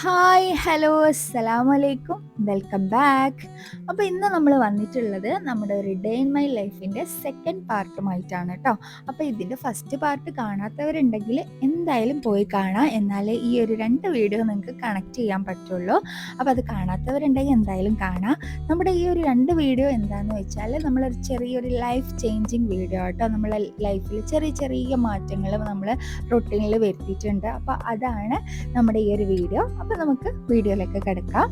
Hi hello അസ്സലാമു അലൈക്കും welcome back. അപ്പോൾ ഇന്ന് നമ്മൾ വന്നിട്ടുള്ളത് നമ്മുടെ ഒരു ഡേ ഇൻ മൈ ലൈഫിന്റെ സെക്കൻഡ് പാർട്ടുമായിട്ടാണ് കേട്ടോ അപ്പോൾ ഇതിന്റെ ഫസ്റ്റ് പാർട്ട് കാണാത്തവരുണ്ടെങ്കിൽ എന്തായാലും പോയി കാണാം. എന്നാലേ ഈ ഒരു രണ്ട് വീഡിയോ നിങ്ങൾക്ക് കണക്ട് ചെയ്യാൻ പറ്റുള്ളൂ. അപ്പോൾ അത് കാണാത്തവരുണ്ടെങ്കിൽ എന്തായാലും കാണാം. നമ്മുടെ ഈ ഒരു രണ്ട് വീഡിയോ എന്താണെന്ന് വെച്ചാൽ നമ്മളൊരു ചെറിയൊരു ലൈഫ് ചേഞ്ചിങ് വീഡിയോ കേട്ടോ നമ്മളെ ലൈഫിൽ ചെറിയ ചെറിയ മാറ്റങ്ങൾ നമ്മൾ റൊട്ടീനിൽ വരുത്തിയിട്ടുണ്ട്. അപ്പോൾ അതാണ് നമ്മുടെ ഈ ഒരു വീഡിയോ അപ്പോൾ നമുക്ക് വീഡിയോയിലേക്ക് കിടക്കാം.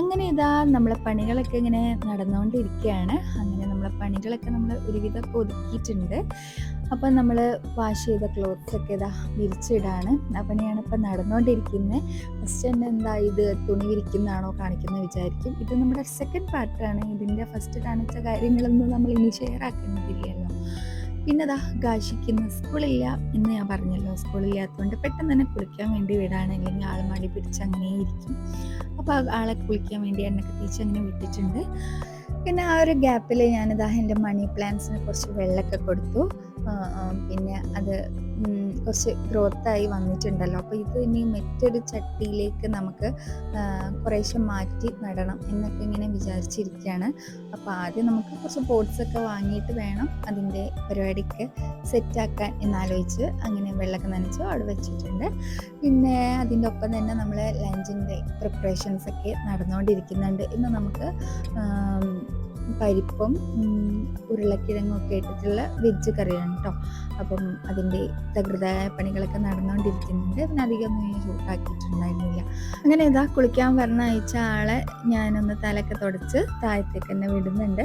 അങ്ങനെ ഇതാ നമ്മളെ പണികളൊക്കെ ഇങ്ങനെ നടന്നുകൊണ്ടിരിക്കുകയാണ്. അങ്ങനെ നമ്മളെ പണികളൊക്കെ നമ്മൾ ഒരുവിധം ഒതുക്കിയിട്ടുണ്ട്. അപ്പം നമ്മൾ വാഷ് ചെയ്ത ക്ലോത്ത്സ് ഒക്കെ ഇതാ വിരിച്ചിടാണ്. ആ പണിയാണ് ഇപ്പം നടന്നുകൊണ്ടിരിക്കുന്നത്. ഫസ്റ്റ് തന്നെ എന്താ ഇത് തുണി വിരിക്കുന്നതാണോ കാണിക്കുന്നത് വിചാരിക്കും. ഇത് നമ്മുടെ സെക്കൻഡ് പാർട്ടാണ് ഇതിന്റെ ഫസ്റ്റ് കാണിച്ച കാര്യങ്ങളൊന്നും നമ്മൾ ഇനി ഷെയർ ആക്കുന്നില്ലല്ലോ പിന്നെ ദാ ഗാഷിക്കുന്ന. സ്കൂളില്ല എന്ന് ഞാൻ പറഞ്ഞല്ലോ. സ്കൂളില്ലാത്തതുകൊണ്ട് പെട്ടെന്ന് തന്നെ കുളിക്കാൻ വേണ്ടി വിടാണ്. അല്ലെങ്കിൽ ആൾ മടി പിടിച്ച് അങ്ങനെ ഇരിക്കും. അപ്പോൾ ആളെ കുളിക്കാൻ വേണ്ടി എണ്ണൊക്കെ തേച്ച് അങ്ങനെ വിട്ടിട്ടുണ്ട്. പിന്നെ ആ ഒരു ഗ്യാപ്പിൽ ഞാനിതാ എന്റെ മണി പ്ലാന്റ്സിന് കുറച്ച് വെള്ളമൊക്കെ കൊടുത്തു. പിന്നെ അത് കുറച്ച് ഗ്രോത്തായി വന്നിട്ടുണ്ടല്ലോ. അപ്പോൾ ഇത് ഇനി മറ്റൊരു ചട്ടിയിലേക്ക് നമുക്ക് കുറേശ്ശെ മാറ്റി നടണം എന്നൊക്കെ ഇങ്ങനെ വിചാരിച്ചിരിക്കുകയാണ് അപ്പോൾ ആദ്യം നമുക്ക് കുറച്ച് പോട്ട്സ് ഒക്കെ വാങ്ങിയിട്ട് വേണം അതിന്റെ പരിപാടിക്ക് സെറ്റാക്കാൻ എന്നാലോചിച്ച് അങ്ങനെ വെള്ളമൊക്കെ നനച്ചു അവിടെ വെച്ചിട്ടുണ്ട്. പിന്നെ അതിന്റെ ഒപ്പം തന്നെ നമ്മൾ ലഞ്ചിന്റെ പ്രിപ്പറേഷൻസ് ഒക്കെ നടന്നുകൊണ്ടിരിക്കുന്നുണ്ട്. ഇന്ന് നമുക്ക് പരിപ്പും ഉരുളക്കിഴങ്ങൊക്കെ ഇട്ടിട്ടുള്ള വെജ് കറിയാണ് കേട്ടോ അപ്പം അതിന്റെ തകൃതായ പണികളൊക്കെ നടന്നുകൊണ്ടിരിക്കുന്നുണ്ട് പിന്നെ അധികം ചൂട്ടാക്കിയിട്ടുണ്ടായിരുന്നില്ല അങ്ങനെ ഇതാ കുളിക്കാൻ പറഞ്ഞയച്ച ആളെ ഞാനൊന്ന് തലയൊക്കെ തുടച്ച് താഴത്തേക്ക് തന്നെ വിടുന്നുണ്ട്.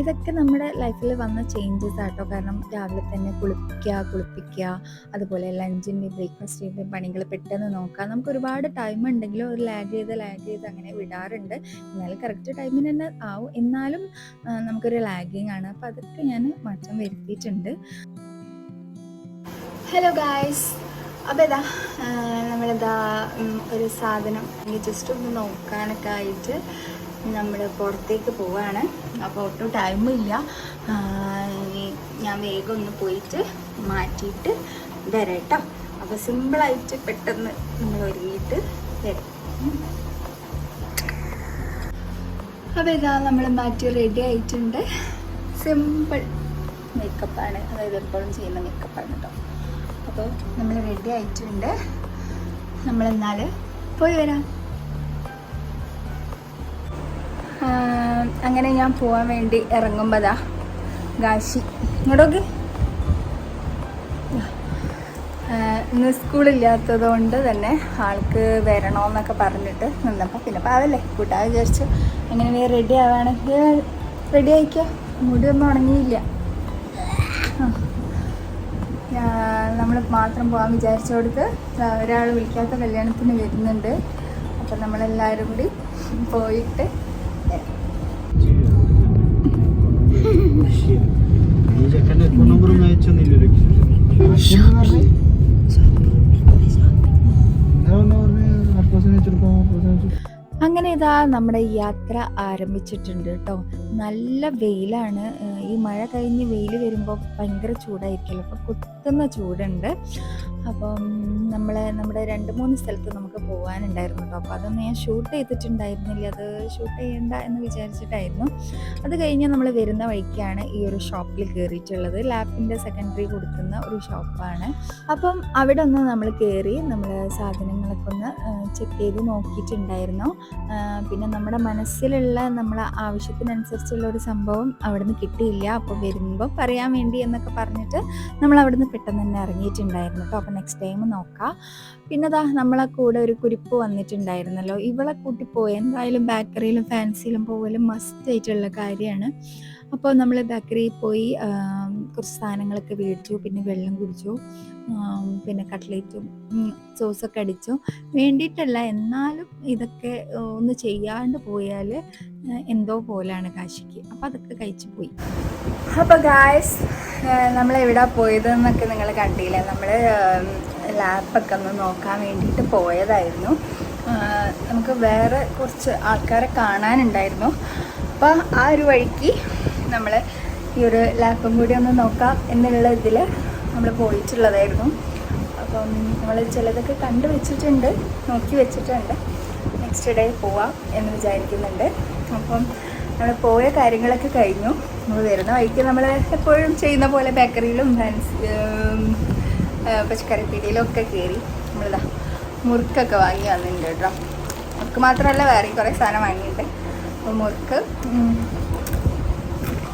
ഇതൊക്കെ നമ്മുടെ ലൈഫിൽ വന്ന ചേഞ്ചസ് ആട്ടോ കാരണം രാവിലെ തന്നെ കുളിപ്പിക്കുക കുളിപ്പിക്കുക അതുപോലെ ലഞ്ചിന്റെ ബ്രേക്ക്ഫാസ്റ്റിന്റെ പണികൾ പെട്ടെന്ന് നോക്കാം നമുക്ക് ഒരുപാട് ടൈം ഉണ്ടെങ്കിലും ഒരു ലാഗ് ചെയ്ത് ലാഗ് ചെയ്ത് അങ്ങനെ വിടാറുണ്ട്. എന്നാലും കറക്റ്റ് ടൈമിന് തന്നെ ആവും. എന്നാലും നമുക്കൊരു ലാഗിങ് ആണ്. അപ്പോൾ അതൊക്കെ ഞാൻ മാറ്റം വരുത്തിയിട്ടുണ്ട്. ഹലോ ഗായ്സ് അപ്പോൾ ഇതാ നമ്മളിതാ ഒരു സാധനം ജസ്റ്റ് ഒന്ന് നോക്കാനൊക്കെ ആയിട്ട് നമ്മൾ പുറത്തേക്ക് പോവാണ്. അപ്പോൾ ഒട്ടും ടൈമും ഇല്ല. ഞാൻ വേഗം ഒന്ന് പോയിട്ട് മാറ്റിയിട്ട് വരാം കേട്ടോ. അപ്പോൾ സിമ്പിളായിട്ട് പെട്ടെന്ന് നമ്മൾ ഒരുങ്ങിയിട്ട് വരാം. അപ്പോൾ ഇതാ നമ്മൾ മാറ്റി റെഡി ആയിട്ടുണ്ട്. സിമ്പിൾ മേക്കപ്പാണ് അതായത് എപ്പോഴും ചെയ്യുന്ന മേക്കപ്പാണ് കേട്ടോ അപ്പോൾ നമ്മൾ റെഡി ആയിട്ടുണ്ട്. നമ്മളെന്നാൽ പോയി വരാം. അങ്ങനെ ഞാൻ പോകാൻ വേണ്ടി ഇറങ്ങുമ്പോഴാ ഗാശി. ഇങ്ങോട്ടോക്ക്. ഇന്ന് സ്കൂളില്ലാത്തത് കൊണ്ട് തന്നെ ആൾക്ക് വരണമെന്നൊക്കെ പറഞ്ഞിട്ട് നിന്നപ്പോൾ പിന്നെ പാവല്ലേ? കൂട്ടാ വിചാരിച്ചു. അങ്ങനെ വേറെ റെഡി ആവുകയാണെങ്കിൽ റെഡി ആയിക്കോ? മുടിയൊന്നും ഉണങ്ങിയില്ല. നമ്മൾ മാത്രം പോകാൻ വിചാരിച്ചോടത്ത് ഒരാൾ വിളിക്കാത്ത കല്യാണത്തിന് വരുന്നുണ്ട്. അപ്പം നമ്മളെല്ലാവരും കൂടി പോയിട്ട് ചെക്കന്റെ അയച്ചൊന്നുമില്ലല്ലോ അങ്ങനെ ഇതാ നമ്മുടെ യാത്ര ആരംഭിച്ചിട്ടുണ്ട് കേട്ടോ നല്ല വെയിലാണ് ഈ മഴ കഴിഞ്ഞ് വെയിൽ വരുമ്പോൾ ഭയങ്കര ചൂടായിരിക്കില്ല അപ്പോൾ കുത്തുന്ന ചൂടുണ്ട്. അപ്പം നമ്മൾ നമ്മുടെ രണ്ട് മൂന്ന് സ്ഥലത്ത് നമുക്ക് പോകാനുണ്ടായിരുന്നു കേട്ടോ. അപ്പോൾ അതൊന്നും ഞാൻ ഷൂട്ട് ചെയ്തിട്ടുണ്ടായിരുന്നില്ല. അത് ഷൂട്ട് ചെയ്യണ്ട എന്ന് വിചാരിച്ചിട്ടായിരുന്നു. അത് കഴിഞ്ഞ് നമ്മൾ വരുന്ന വഴിക്കാണ് ഈ ഒരു ഷോപ്പിൽ കയറിയിട്ടുള്ളത് ലാപ്പിന്റെ സെക്കൻഡറി കൊടുക്കുന്ന ഒരു ഷോപ്പാണ്. അപ്പം അവിടെ ഒന്ന് നമ്മൾ കയറി നമ്മൾ സാധനങ്ങളൊക്കെ ഒന്ന് ചെക്ക് ചെയ്ത് നോക്കിയിട്ടുണ്ടായിരുന്നു. പിന്നെ നമ്മുടെ മനസ്സിലുള്ള നമ്മളെ ആവശ്യത്തിനനുസരിച്ചുള്ള ഒരു സംഭവം അവിടുന്ന് കിട്ടിയില്ല. അപ്പോൾ വരുമ്പോൾ പറയാൻ വേണ്ടി എന്നൊക്കെ പറഞ്ഞിട്ട് നമ്മൾ അവിടുന്ന് പെട്ടെന്ന് തന്നെ ഇറങ്ങിയിട്ടുണ്ടായിരുന്നു അപ്പോൾ നെക്സ്റ്റ് ടൈം നോക്കാം. പിന്നെ ദാ നമ്മളെ കൂടെ ഒരു കുരിപ്പ് വന്നിട്ടുണ്ടായിരുന്നല്ലോ. ഇവളെ കൂട്ടി പോയാൽ എന്തായാലും ബേക്കറിയിലും ഫാൻസിയിലും പോകലും മസ്റ്റ് ആയിട്ടുള്ള കാര്യമാണ്. അപ്പോൾ നമ്മൾ ബേക്കറിയിൽ പോയി കുറച്ച് സാധനങ്ങളൊക്കെ മേടിച്ചു പിന്നെ വെള്ളം കുടിച്ചു പിന്നെ കട്ട്ലേറ്റും സോസൊക്കെ അടിച്ചു. വേണ്ടിയിട്ടല്ല എന്നാലും ഇതൊക്കെ ഒന്ന് ചെയ്യാണ്ട് പോയാൽ എന്തോ പോലാണ് കാശിക്ക്. അപ്പോൾ അതൊക്കെ കഴിച്ചു പോയി. അപ്പോൾ ഗായ്സ് നമ്മൾ എവിടെ പോയതെന്നൊക്കെ നിങ്ങൾ കണ്ടില്ലേ? നമ്മൾ ലാപ്പൊക്കെ ഒന്ന് നോക്കാൻ വേണ്ടിയിട്ട് പോയതായിരുന്നു. നമുക്ക് വേറെ കുറച്ച് ആൾക്കാരെ കാണാനുണ്ടായിരുന്നു. അപ്പോൾ ആ ഒരു വഴിക്ക് നമ്മൾ ഈ ഒരു ലാപ്പും കൂടി ഒന്ന് നോക്കാം എന്നുള്ള ഇതിൽ നമ്മൾ പോയിട്ടുള്ളതായിരുന്നു. അപ്പം നമ്മൾ ചിലതൊക്കെ കണ്ടു വെച്ചിട്ടുണ്ട് നോക്കി വെച്ചിട്ടുണ്ട്. നെക്സ്റ്റ് ഡേ പോവാം എന്ന് വിചാരിക്കുന്നുണ്ട്. അപ്പം നമ്മൾ പോയ കാര്യങ്ങളൊക്കെ കഴിഞ്ഞു. നമ്മൾ വരുന്ന വഴിക്ക് നമ്മൾ എപ്പോഴും ചെയ്യുന്ന പോലെ ബേക്കറിയിലും ഫാൻസ് പച്ചക്കറി പീടിയിലും ഒക്കെ കയറി നമ്മളിതാ മുറുക്കൊക്കെ വാങ്ങി വന്നിട്ടുണ്ട് കേട്ടോ. മുറുക്ക് മാത്രമല്ല വേറെ കുറേ സാധനം വാങ്ങിയിട്ട് അപ്പോൾ മുറുക്ക്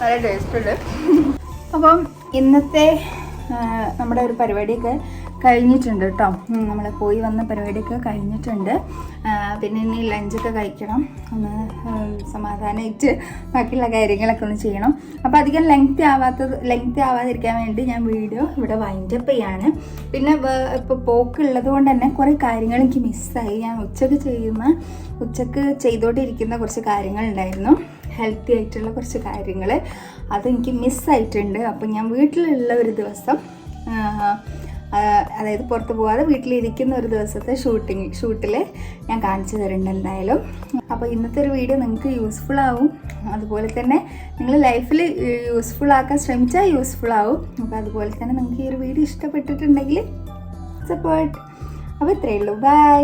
നല്ല ടേസ്റ്റ് ഉണ്ട്. അപ്പം ഇന്നത്തെ നമ്മുടെ ഒരു പരിപാടിയൊക്കെ കഴിഞ്ഞിട്ടുണ്ട് കേട്ടോ നമ്മൾ പോയി വന്ന പരിപാടിയൊക്കെ കഴിഞ്ഞിട്ടുണ്ട്. പിന്നെ ഇനി ലഞ്ചൊക്കെ കഴിക്കണം. ഒന്ന് സമാധാനമായിട്ട് ബാക്കിയുള്ള കാര്യങ്ങളൊക്കെ ഒന്ന് ചെയ്യണം. അപ്പോൾ അധികം ലെങ്ത് ആവാത്തത് ലെങ്ത് ആവാതിരിക്കാൻ വേണ്ടി ഞാൻ വീഡിയോ ഇവിടെ വൈൻഡപ്പ് ചെയ്യാണ്. പിന്നെ ഇപ്പോൾ പോക്കുള്ളത് കൊണ്ട് തന്നെ കുറേ കാര്യങ്ങൾ എനിക്ക് മിസ്സായി ഞാൻ ഉച്ചയ്ക്ക് ചെയ്യുന്ന ഉച്ചയ്ക്ക് ചെയ്തുകൊണ്ടിരിക്കുന്ന കുറച്ച് കാര്യങ്ങളുണ്ടായിരുന്നു ഹെൽത്തി ആയിട്ടുള്ള കുറച്ച് കാര്യങ്ങൾ അതെനിക്ക് മിസ്സായിട്ടുണ്ട് അപ്പോൾ ഞാൻ വീട്ടിലുള്ള ഒരു ദിവസം അതായത് പുറത്ത് പോകാതെ വീട്ടിലിരിക്കുന്ന ഒരു ദിവസത്തെ ഷൂട്ടിങ് ഷൂട്ടിൽ ഞാൻ കാണിച്ചു തരുന്നുണ്ട് എന്തായാലും. അപ്പോൾ ഇന്നത്തെ ഒരു വീഡിയോ നിങ്ങൾക്ക് യൂസ്ഫുൾ ആവും. അതുപോലെ തന്നെ നിങ്ങൾ ലൈഫിൽ യൂസ്ഫുൾ ആക്കാൻ ശ്രമിച്ചാൽ യൂസ്ഫുൾ ആവും. അപ്പോൾ അതുപോലെ തന്നെ നിങ്ങൾക്ക് ഈ ഒരു വീഡിയോ ഇഷ്ടപ്പെട്ടിട്ടുണ്ടെങ്കിൽ സപ്പോർട്ട് അപ്പോൾ ഇത്രയേ ഉള്ളൂ. ബൈ